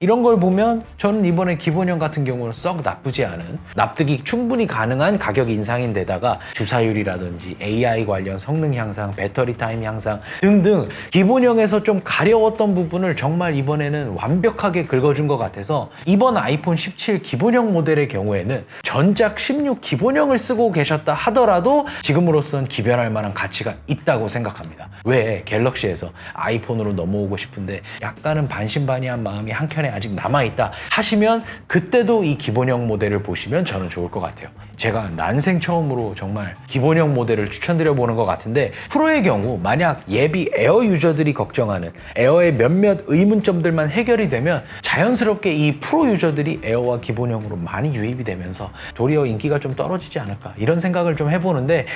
이런 걸 보면 저는 이번에 기본형 같은 경우는 썩 나쁘지 않은 납득이 충분히 가능한 가격 인상인데다가 주사율이라든지 AI 관련 성능 향상, 배터리 타임 향상 등등 기본형에서 좀 가려웠던 부분을 정말 이번에는 완벽하게 긁어준 것 같아서 이번 아이폰 17 기본형 모델의 경우에는 전작 16 기본형을 쓰고 계셨다 하더라도 지금으로선 기별할 만한 가치가 있다고 생각합니다. 왜 갤럭시에서 아이폰으로 넘어오고 싶은데 약간은 반신반의한 마음이 한켠에 아직 남아있다 하시면 그때도 이 기본형 모델을 보시면 저는 좋을 것 같아요. 제가 난생 처음으로 정말 기본형 모델을 추천드려 보는 것 같은데 프로의 경우 만약 예비 에어 유저들이 걱정하는 에어의 몇몇 의문점들만 해결이 되면 자연스럽게 이 프로 유저들이 에어와 기본형으로 많이 유입이 되면서 도리어 인기가 좀 떨어지지 않을까 이런 생각을 좀 해보는데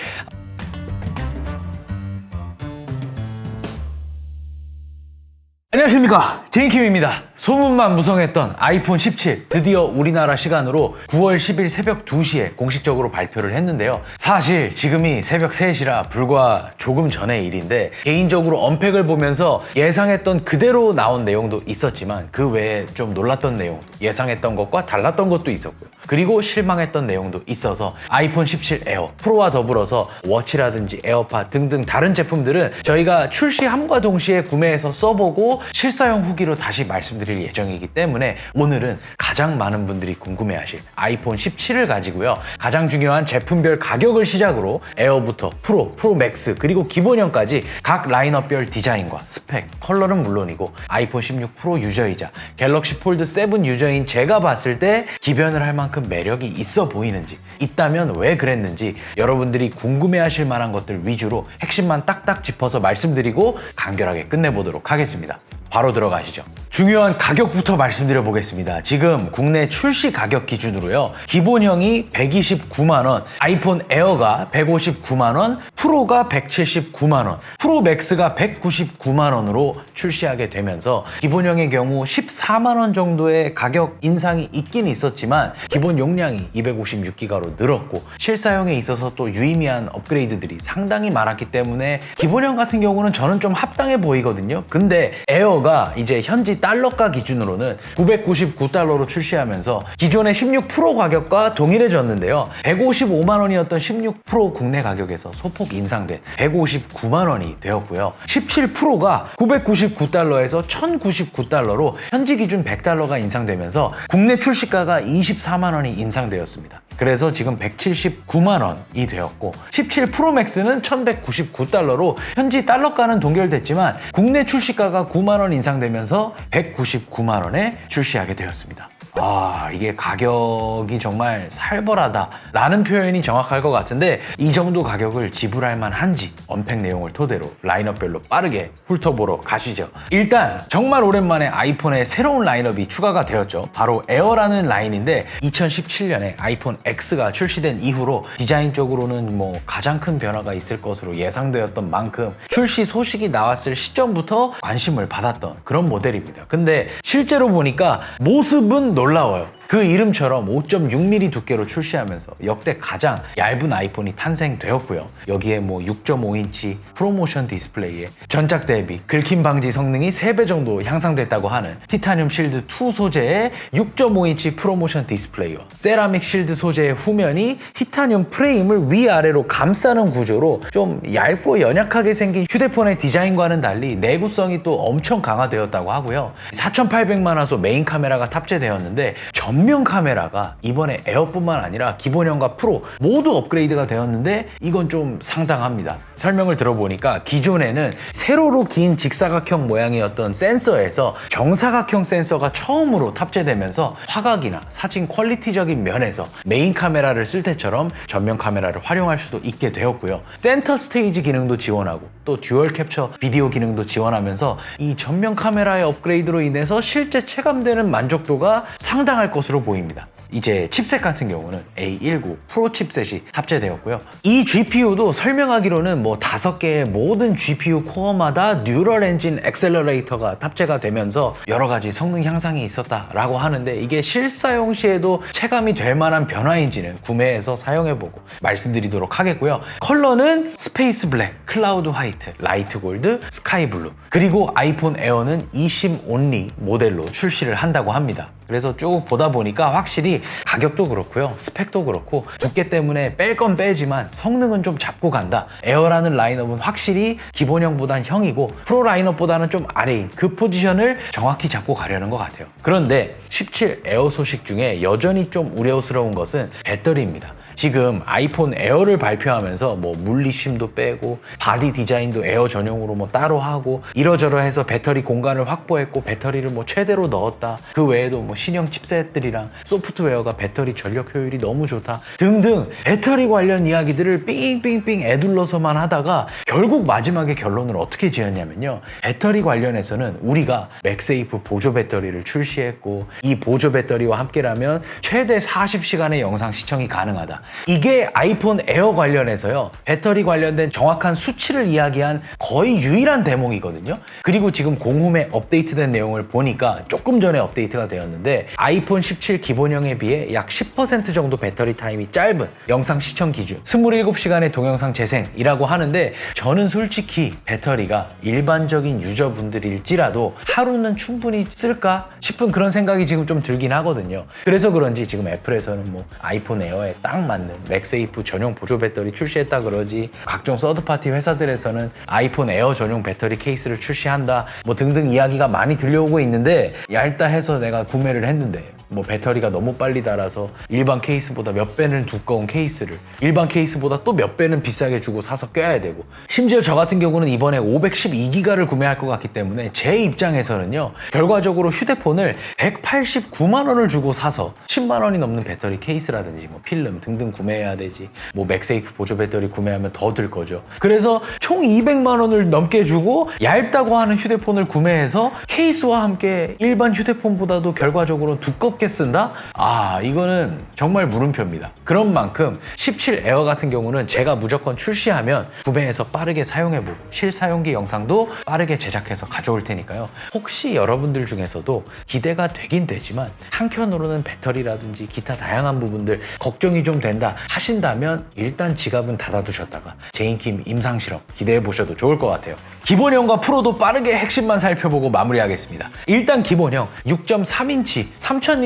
안녕하십니까 제인킴입니다 소문만 무성했던 아이폰 17 드디어 우리나라 시간으로 9월 10일 새벽 2시에 공식적으로 발표를 했는데요. 사실 지금이 새벽 3시라 불과 조금 전의 일인데 개인적으로 언팩을 보면서 예상했던 그대로 나온 내용도 있었지만 그 외에 좀 놀랐던 내용도 예상했던 것과 달랐던 것도 있었고요. 그리고 실망했던 내용도 있어서 아이폰 17 에어 프로와 더불어서 워치라든지 에어팟 등등 다른 제품들은 저희가 출시함과 동시에 구매해서 써보고 실사용 후기로 다시 말씀드릴 예정이기 때문에 오늘은 가장 많은 분들이 궁금해하실 아이폰 17을 가지고요. 가장 중요한 제품별 가격을 시작으로 에어부터 프로, 프로 맥스 그리고 기본형까지 각 라인업별 디자인과 스펙, 컬러는 물론이고 아이폰 16 프로 유저이자 갤럭시 폴드 7 유저인 제가 봤을 때 기변을 할 만큼 매력이 있어 보이는지 있다면 왜 그랬는지 여러분들이 궁금해하실 만한 것들 위주로 핵심만 딱딱 짚어서 말씀드리고 간결하게 끝내보도록 하겠습니다. 바로 들어가시죠. 중요한 가격부터 말씀드려 보겠습니다. 지금 국내 출시 가격 기준으로요. 기본형이 129만 원, 아이폰 에어가 159만 원, 프로가 179만 원, 프로 맥스가 199만 원으로 출시하게 되면서 기본형의 경우 14만 원 정도의 가격 인상이 있긴 있었지만 기본 용량이 256기가로 늘었고 실사용에 있어서 또 유의미한 업그레이드들이 상당히 많았기 때문에 기본형 같은 경우는 저는 좀 합당해 보이거든요. 근데 에어가 이제 현지 달러가 기준으로는 999달러로 출시하면서 기존의 16 프로 가격과 동일해졌는데요. 155만 원이었던 16 프로 국내 가격에서 소폭 인상된 159만 원이 되었고요. 17 프로가 999달러에서 1099달러로 현지 기준 100달러가 인상되면서 국내 출시가가 24만 원이 인상되었습니다. 그래서 지금 179만 원이 되었고 17 프로 맥스는 1199달러로 현지 달러가는 동결됐지만 국내 출시가가 9만 원 인상되면서 199만 원에 출시하게 되었습니다. 아, 이게 가격이 정말 살벌하다라는 표현이 정확할 것 같은데 이 정도 가격을 지불할 만한지 언팩 내용을 토대로 라인업별로 빠르게 훑어보러 가시죠. 일단 정말 오랜만에 아이폰에 새로운 라인업이 추가가 되었죠. 바로 에어라는 라인인데 2017년에 아이폰 X가 출시된 이후로 디자인적으로는 뭐 가장 큰 변화가 있을 것으로 예상되었던 만큼 출시 소식이 나왔을 시점부터 관심을 받았던 그런 모델입니다. 근데 실제로 보니까 모습은 놀라워요. 그 이름처럼 5.6mm 두께로 출시하면서 역대 가장 얇은 아이폰이 탄생되었고요. 여기에 뭐 6.5인치 프로모션 디스플레이에 전작 대비 긁힘 방지 성능이 3배 정도 향상됐다고 하는 티타늄 실드 2 소재의 6.5인치 프로모션 디스플레이와 세라믹 실드 소재의 후면이 티타늄 프레임을 위아래로 감싸는 구조로 좀 얇고 연약하게 생긴 휴대폰의 디자인과는 달리 내구성이 또 엄청 강화되었다고 하고요. 4800만 화소 메인 카메라가 탑재되었는데 전면 카메라가 이번에 에어뿐만 아니라 기본형과 프로 모두 업그레이드가 되었는데 이건 좀 상당합니다. 설명을 들어보니까 기존에는 세로로 긴 직사각형 모양이었던 센서에서 정사각형 센서가 처음으로 탑재되면서 화각이나 사진 퀄리티적인 면에서 메인 카메라를 쓸 때처럼 전면 카메라를 활용할 수도 있게 되었고요. 센터 스테이지 기능도 지원하고 또 듀얼 캡처 비디오 기능도 지원하면서 이 전면 카메라의 업그레이드로 인해서 실제 체감되는 만족도가 상당할 것 으로 보입니다. 이제 칩셋 같은 경우는 A19 프로 칩셋이 탑재되었고요. 이 GPU도 설명하기로는 뭐 다섯 개의 모든 GPU 코어마다 뉴럴 엔진 엑셀러레이터가 탑재가 되면서 여러 가지 성능 향상이 있었다라고 하는데 이게 실사용 시에도 체감이 될 만한 변화인지는 구매해서 사용해보고 말씀드리도록 하겠고요. 컬러는 스페이스 블랙, 클라우드 화이트, 라이트 골드, 스카이 블루 그리고 아이폰 에어는 eSIM 온리 모델로 출시를 한다고 합니다. 그래서 쭉 보다 보니까 확실히 가격도 그렇고요. 스펙도 그렇고 두께 때문에 뺄 건 빼지만 성능은 좀 잡고 간다. 에어라는 라인업은 확실히 기본형보단 형이고 프로 라인업보다는 좀 아래인 그 포지션을 정확히 잡고 가려는 것 같아요. 그런데 17 에어 소식 중에 여전히 좀 우려스러운 것은 배터리입니다. 지금 아이폰 에어를 발표하면서 뭐 물리심도 빼고 바디 디자인도 에어 전용으로 뭐 따로 하고 이러저러해서 배터리 공간을 확보했고 배터리를 뭐 최대로 넣었다. 그 외에도 뭐 신형 칩셋들이랑 소프트웨어가 배터리 전력 효율이 너무 좋다. 등등 배터리 관련 이야기들을 삥삥삥 애둘러서만 하다가 결국 마지막에 결론을 어떻게 지었냐면요. 배터리 관련해서는 우리가 맥세이프 보조 배터리를 출시했고 이 보조 배터리와 함께라면 최대 40시간의 영상 시청이 가능하다 이게 아이폰 에어 관련해서요. 배터리 관련된 정확한 수치를 이야기한 거의 유일한 대목이거든요. 그리고 지금 공홈에 업데이트된 내용을 보니까 조금 전에 업데이트가 되었는데 아이폰 17 기본형에 비해 약 10% 정도 배터리 타임이 짧은 영상 시청 기준 27시간의 동영상 재생이라고 하는데 저는 솔직히 배터리가 일반적인 유저분들일지라도 하루는 충분히 쓸까 싶은 그런 생각이 지금 좀 들긴 하거든요. 그래서 그런지 지금 애플에서는 뭐 아이폰 에어에 딱 맞는 맥세이프 전용 보조 배터리 출시했다 그러지. 각종 서드파티 회사들에서는 아이폰 에어 전용 배터리 케이스를 출시한다. 뭐 등등 이야기가 많이 들려오고 있는데 얇다 해서 내가 구매를 했는데 뭐 배터리가 너무 빨리 닳아서 일반 케이스보다 몇 배는 두꺼운 케이스를 일반 케이스보다 또 몇 배는 비싸게 주고 사서 껴야 되고. 심지어 저 같은 경우는 이번에 512기가를 구매할 것 같기 때문에 제 입장에서는요 결과적으로 휴대폰을 189만 원을 주고 사서 10만 원이 넘는 배터리 케이스라든지 뭐 필름 등등 구매해야 되지 뭐 맥세이프 보조 배터리 구매하면 더 들 거죠. 그래서 총 200만 원을 넘게 주고 얇다고 하는 휴대폰을 구매해서 케이스와 함께 일반 휴대폰보다도 결과적으로 두껍게 쓴다? 아 이거는 정말 물음표입니다 그런 만큼 17 에어 같은 경우는 제가 무조건 출시하면 구매해서 빠르게 사용해보고 실사용기 영상도 빠르게 제작해서 가져올 테니까요 혹시 여러분들 중에서도 기대가 되긴 되지만 한편으로는 배터리라든지 기타 다양한 부분들 걱정이 좀 된다 하신다면 일단 지갑은 닫아두셨다가 제인킴 임상실험 기대해 보셔도 좋을 것 같아요. 기본형과 프로도 빠르게 핵심만 살펴보고 마무리하겠습니다. 일단 기본형 6.3인치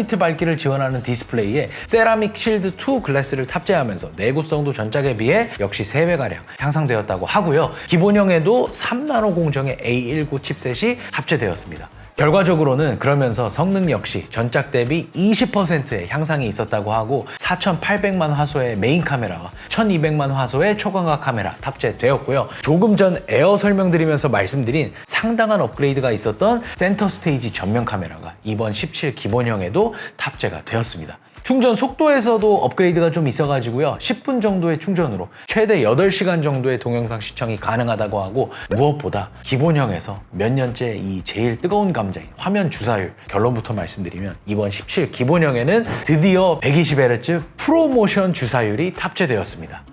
3000니트 밝기를 지원하는 디스플레이에 세라믹 실드 2 글래스를 탑재하면서 내구성도 전작에 비해 역시 3배가량 향상되었다고 하고요. 기본형에도 3나노 공정의 A19 칩셋이 탑재되었습니다. 결과적으로는 그러면서 성능 역시 전작 대비 20%의 향상이 있었다고 하고 4,800만 화소의 메인 카메라와 1,200만 화소의 초광각 카메라 탑재되었고요. 조금 전 에어 설명드리면서 말씀드린 상당한 업그레이드가 있었던 센터 스테이지 전면 카메라가 이번 17 기본형에도 탑재가 되었습니다. 충전 속도에서도 업그레이드가 좀 있어가지고요. 10분 정도의 충전으로 최대 8시간 정도의 동영상 시청이 가능하다고 하고 무엇보다 기본형에서 몇 년째 이 제일 뜨거운 감자인 화면 주사율 결론부터 말씀드리면 이번 17 기본형에는 드디어 120Hz 프로모션 주사율이 탑재되었습니다.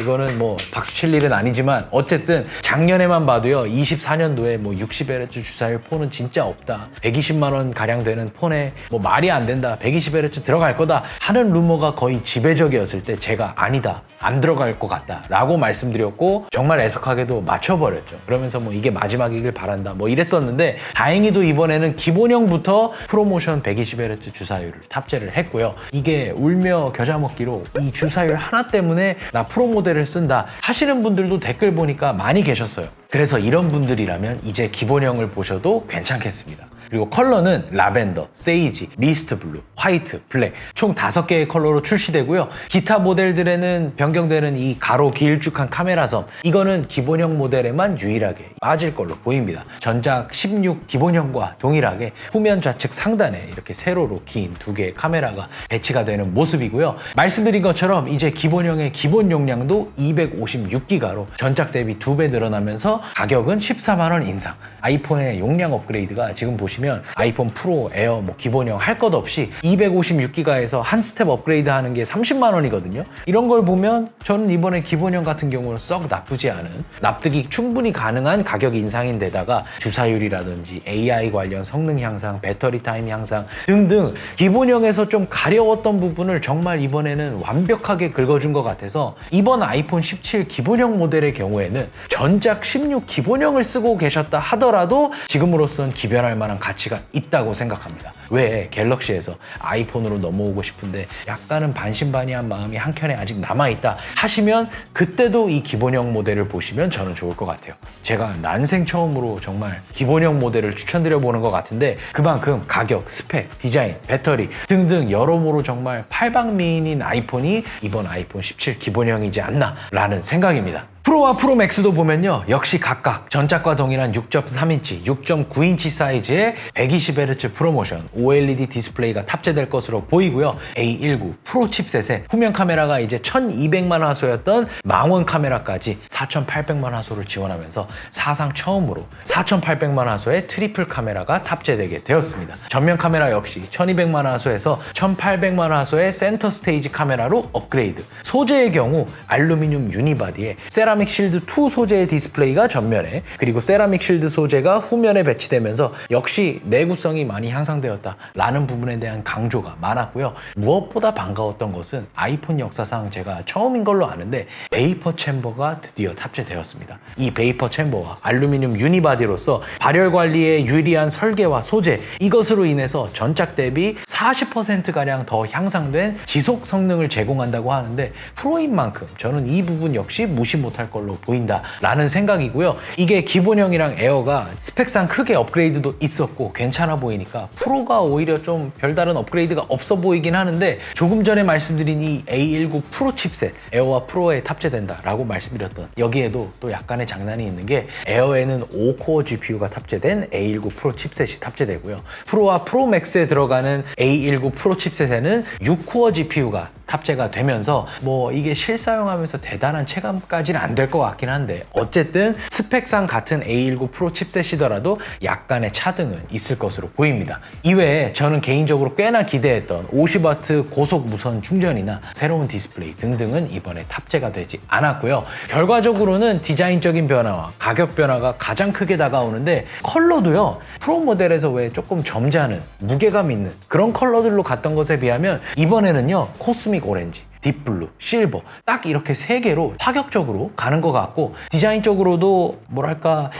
이거는 뭐 박수 칠 일은 아니지만 어쨌든 작년에만 봐도요 24년도에 뭐 60Hz 주사율 폰은 진짜 없다. 120만 원 가량 되는 폰에 뭐 말이 안 된다. 120Hz 들어갈 거다. 하는 루머가 거의 지배적이었을 때 제가 아니다. 안 들어갈 것 같다. 라고 말씀드렸고 정말 애석하게도 맞춰버렸죠. 그러면서 뭐 이게 마지막이길 바란다. 뭐 이랬었는데 다행히도 이번에는 기본형부터 프로모션 120Hz 주사율을 탑재를 했고요. 이게 울며 겨자 먹기로 이 주사율 하나 때문에 나 프로 모 델을 쓴다 하시는 분들도 댓글 보니까 많이 계셨어요. 그래서 이런 분들이라면 이제 기본형을 보셔도 괜찮겠습니다 그리고 컬러는 라벤더, 세이지, 미스트 블루, 화이트, 블랙 총 다섯 개의 컬러로 출시되고요. 기타 모델들에는 변경되는 이 가로 길쭉한 카메라섬 이거는 기본형 모델에만 유일하게 빠질 걸로 보입니다. 전작 16 기본형과 동일하게 후면 좌측 상단에 이렇게 세로로 긴 두 개의 카메라가 배치가 되는 모습이고요. 말씀드린 것처럼 이제 기본형의 기본 용량도 256기가로 전작 대비 두 배 늘어나면서 가격은 14만 원 인상. 아이폰의 용량 업그레이드가 지금 보시면 보시면 아이폰 프로, 에어, 뭐 기본형 할 것 없이 256기가에서 한 스텝 업그레이드 하는 게 30만 원이거든요. 이런 걸 보면 저는 이번에 기본형 같은 경우는 썩 나쁘지 않은 납득이 충분히 가능한 가격 인상인데다가 주사율이라든지 AI 관련 성능 향상, 배터리 타임 향상 등등 기본형에서 좀 가려웠던 부분을 정말 이번에는 완벽하게 긁어준 것 같아서 이번 아이폰 17 기본형 모델의 경우에는 전작 16 기본형을 쓰고 계셨다 하더라도 지금으로선 기별할 만한 가치가 있다고 생각합니다. 왜 갤럭시에서 아이폰으로 넘어오고 싶은데 약간은 반신반의한 마음이 한켠에 아직 남아있다 하시면 그때도 이 기본형 모델을 보시면 저는 좋을 것 같아요. 제가 난생 처음으로 정말 기본형 모델을 추천드려 보는 것 같은데 그만큼 가격, 스펙, 디자인, 배터리 등등 여러모로 정말 팔방미인인 아이폰이 이번 아이폰 17 기본형이지 않나 라는 생각입니다. 프로와 프로맥스도 보면요 역시 각각 전작과 동일한 6.3인치, 6.9인치 사이즈의 120Hz 프로모션 OLED 디스플레이가 탑재될 것으로 보이고요. A19 프로 칩셋에 후면 카메라가 이제 1200만 화소였던 망원 카메라까지 4800만 화소를 지원하면서 사상 처음으로 4800만 화소의 트리플 카메라가 탑재되게 되었습니다. 전면 카메라 역시 1200만 화소에서 1800만 화소의 센터 스테이지 카메라로 업그레이드. 소재의 경우 알루미늄 유니바디에 세라믹 실드 2 소재의 디스플레이가 전면에 그리고 세라믹 실드 소재가 후면에 배치되면서 역시 내구성이 많이 향상되었다 라는 부분에 대한 강조가 많았고요. 무엇보다 반가웠던 것은 아이폰 역사상 제가 처음인 걸로 아는데 베이퍼 챔버가 드디어 탑재되었습니다. 이 베이퍼 챔버와 알루미늄 유니바디로서 발열 관리에 유리한 설계와 소재 이것으로 인해서 전작 대비 40%가량 더 향상된 지속 성능을 제공한다고 하는데 프로인 만큼 저는 이 부분 역시 무시 못할 걸로 보인다라는 생각이고요. 이게 기본형이랑 에어가 스펙상 크게 업그레이드도 있었고 괜찮아 보이니까 프로가 오히려 좀 별다른 업그레이드가 없어 보이긴 하는데 조금 전에 말씀드린 이 A19 프로 칩셋 에어와 프로에 탑재된다라고 말씀드렸던 여기에도 또 약간의 장난이 있는 게 에어에는 5코어 GPU가 탑재된 A19 프로 칩셋이 탑재되고요. 프로와 프로 맥스에 들어가는 A19 프로 칩셋에는 6코어 GPU가 탑재가 되면서 뭐 이게 실사용하면서 대단한 체감까지는 안 될 것 같긴 한데 어쨌든 스펙상 같은 A19 프로 칩셋이더라도 약간의 차등은 있을 것으로 보입니다. 이외 에 저는 개인적으로 꽤나 기대했던 50W 고속 무선 충전이나 새로운 디스플레이 등등은 이번에 탑재가 되지 않았고요. 결과적으로는 디자인적인 변화와 가격 변화가 가장 크게 다가오는데 컬러도요. 프로 모델에서 왜 조금 점잖은 무게감 있는 그런 컬러들로 갔던 것에 비하면 이번에는요 코스믹 오렌지 딥블루, 실버 딱 이렇게 세 개로 파격적으로 가는 것 같고 디자인적으로도 뭐랄까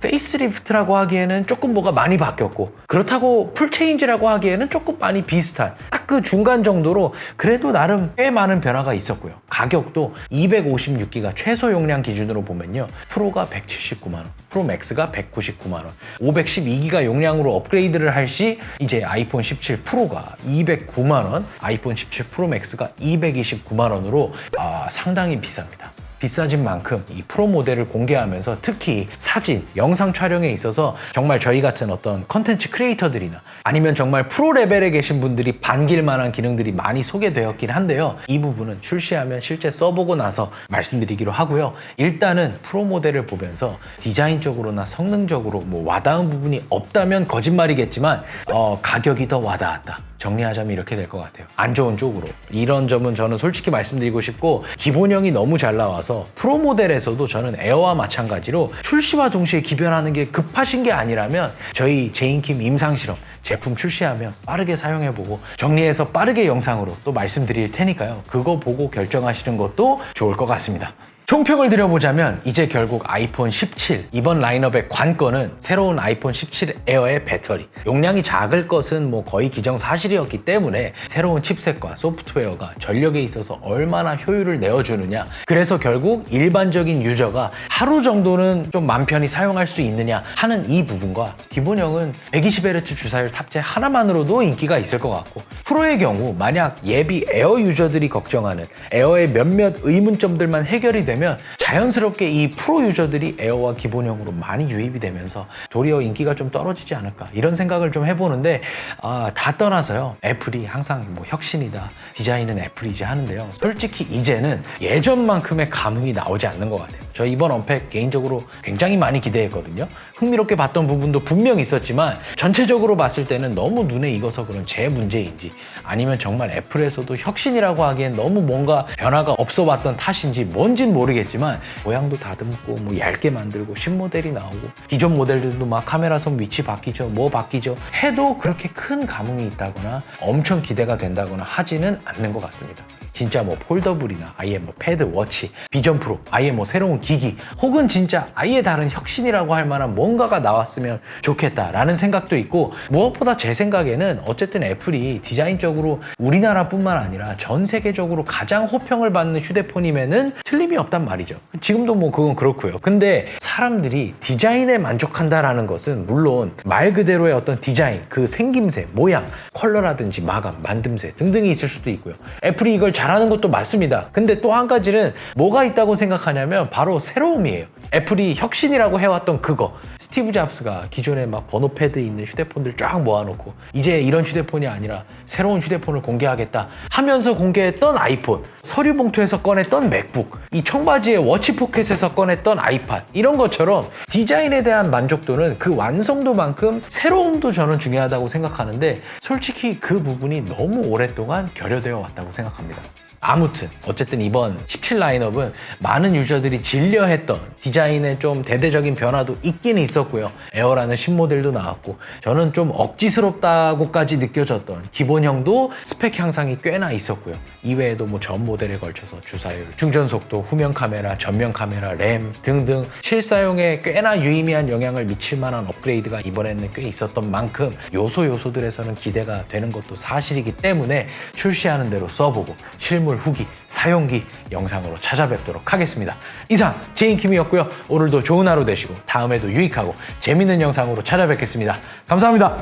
페이스리프트라고 하기에는 조금 뭐가 많이 바뀌었고 그렇다고 풀체인지라고 하기에는 조금 많이 비슷한 딱 그 중간 정도로 그래도 나름 꽤 많은 변화가 있었고요. 가격도 256기가 최소 용량 기준으로 보면요. 프로가 179만 원 프로 맥스가 199만 원 512기가 용량으로 업그레이드를 할 시 이제 아이폰 17 프로가 209만 원 아이폰 17 프로 맥스가 229만 원으로 아, 상당히 비쌉니다 비싸진 만큼 이 프로 모델을 공개하면서 특히 사진, 영상 촬영에 있어서 정말 저희 같은 어떤 컨텐츠 크리에이터들이나 아니면 정말 프로 레벨에 계신 분들이 반길 만한 기능들이 많이 소개되었긴 한데요. 이 부분은 출시하면 실제 써보고 나서 말씀드리기로 하고요. 일단은 프로 모델을 보면서 디자인적으로나 성능적으로 뭐 와닿은 부분이 없다면 거짓말이겠지만 어, 가격이 더 와닿았다. 정리하자면 이렇게 될 것 같아요. 안 좋은 쪽으로. 이런 점은 저는 솔직히 말씀드리고 싶고 기본형이 너무 잘 나와서 프로 모델에서도 저는 에어와 마찬가지로 출시와 동시에 기변하는 게 급하신 게 아니라면 저희 제인킴 임상 실험 제품 출시하면 빠르게 사용해보고 정리해서 빠르게 영상으로 또 말씀드릴 테니까요. 그거 보고 결정하시는 것도 좋을 것 같습니다. 총평을 드려보자면 이제 결국 아이폰 17 이번 라인업의 관건은 새로운 아이폰 17 에어의 배터리. 용량이 작을 것은 뭐 거의 기정사실이었기 때문에 새로운 칩셋과 소프트웨어가 전력에 있어서 얼마나 효율을 내어주느냐. 그래서 결국 일반적인 유저가 하루 정도는 좀 맘 편히 사용할 수 있느냐 하는 이 부분과 기본형은 120Hz 주사율 탑재 하나만으로도 인기가 있을 것 같고 프로의 경우 만약 예비 에어 유저들이 걱정하는 에어의 몇몇 의문점들만 해결이 되면 되면 자연스럽게 이 프로 유저들이 에어와 기본형으로 많이 유입이 되면서 도리어 인기가 좀 떨어지지 않을까 이런 생각을 좀 해보는데 아, 다 떠나서요. 애플이 항상 뭐 혁신이다 디자인은 애플이지 하는데요. 솔직히 이제는 예전만큼의 감흥이 나오지 않는 것 같아요. 저 이번 언팩 개인적으로 굉장히 많이 기대했거든요. 흥미롭게 봤던 부분도 분명 있었지만 전체적으로 봤을 때는 너무 눈에 익어서 그런 제 문제인지 아니면 정말 애플에서도 혁신이라고 하기엔 너무 뭔가 변화가 없어 왔던 탓인지 뭔진 모르겠지만 모양도 다듬고 뭐 얇게 만들고 신모델이 나오고 기존 모델들도 막 카메라 선 위치 바뀌죠 뭐 바뀌죠. 해도 그렇게 큰 감흥이 있다거나 엄청 기대가 된다거나 하지는 않는 것 같습니다 진짜 뭐 폴더블이나 아예 뭐 패드, 워치, 비전 프로, 아예 뭐 새로운 기기, 혹은 진짜 아예 다른 혁신이라고 할 만한 뭔가가 나왔으면 좋겠다라는 생각도 있고 무엇보다 제 생각에는 어쨌든 애플이 디자인적으로 우리나라뿐만 아니라 전 세계적으로 가장 호평을 받는 휴대폰이면은 틀림이 없단 말이죠. 지금도 뭐 그건 그렇고요. 근데 사람들이 디자인에 만족한다라는 것은 물론 말 그대로의 어떤 디자인, 그 생김새, 모양, 컬러라든지 마감, 만듦새 등등이 있을 수도 있고요. 애플이 이걸 잘 하는 것도 맞습니다. 근데 또 한 가지는 뭐가 있다고 생각하냐면 바로 새로움이에요. 애플이 혁신이라고 해왔던 그거. 스티브 잡스가 기존에 막 번호 패드 있는 휴대폰들 쫙 모아놓고 이제 이런 휴대폰이 아니라 새로운 휴대폰을 공개하겠다 하면서 공개했던 아이폰, 서류 봉투에서 꺼냈던 맥북, 이 청바지의 워치 포켓에서 꺼냈던 아이팟 이런 것처럼 디자인에 대한 만족도는 그 완성도만큼 새로움도 저는 중요하다고 생각하는데 솔직히 그 부분이 너무 오랫동안 결여되어 왔다고 생각합니다. 아무튼 어쨌든 이번 17 라인업은 많은 유저들이 질려했던 디자인에 좀 대대적인 변화도 있긴 있었고요. 에어라는 신모델도 나왔고 저는 좀 억지스럽다고까지 느껴졌던 기본형도 스펙 향상이 꽤나 있었고요. 이외에도 뭐 전 모델에 걸쳐서 주사율, 충전 속도, 후면 카메라, 전면 카메라, 램 등등 실사용에 꽤나 유의미한 영향을 미칠 만한 업그레이드가 이번에는 꽤 있었던 만큼 요소 요소들에서는 기대가 되는 것도 사실이기 때문에 출시하는 대로 써보고 실물 후기, 사용기 영상으로 찾아뵙도록 하겠습니다. 이상 제인킴이었고요. 오늘도 좋은 하루 되시고 다음에도 유익하고 재밌는 영상으로 찾아뵙겠습니다. 감사합니다.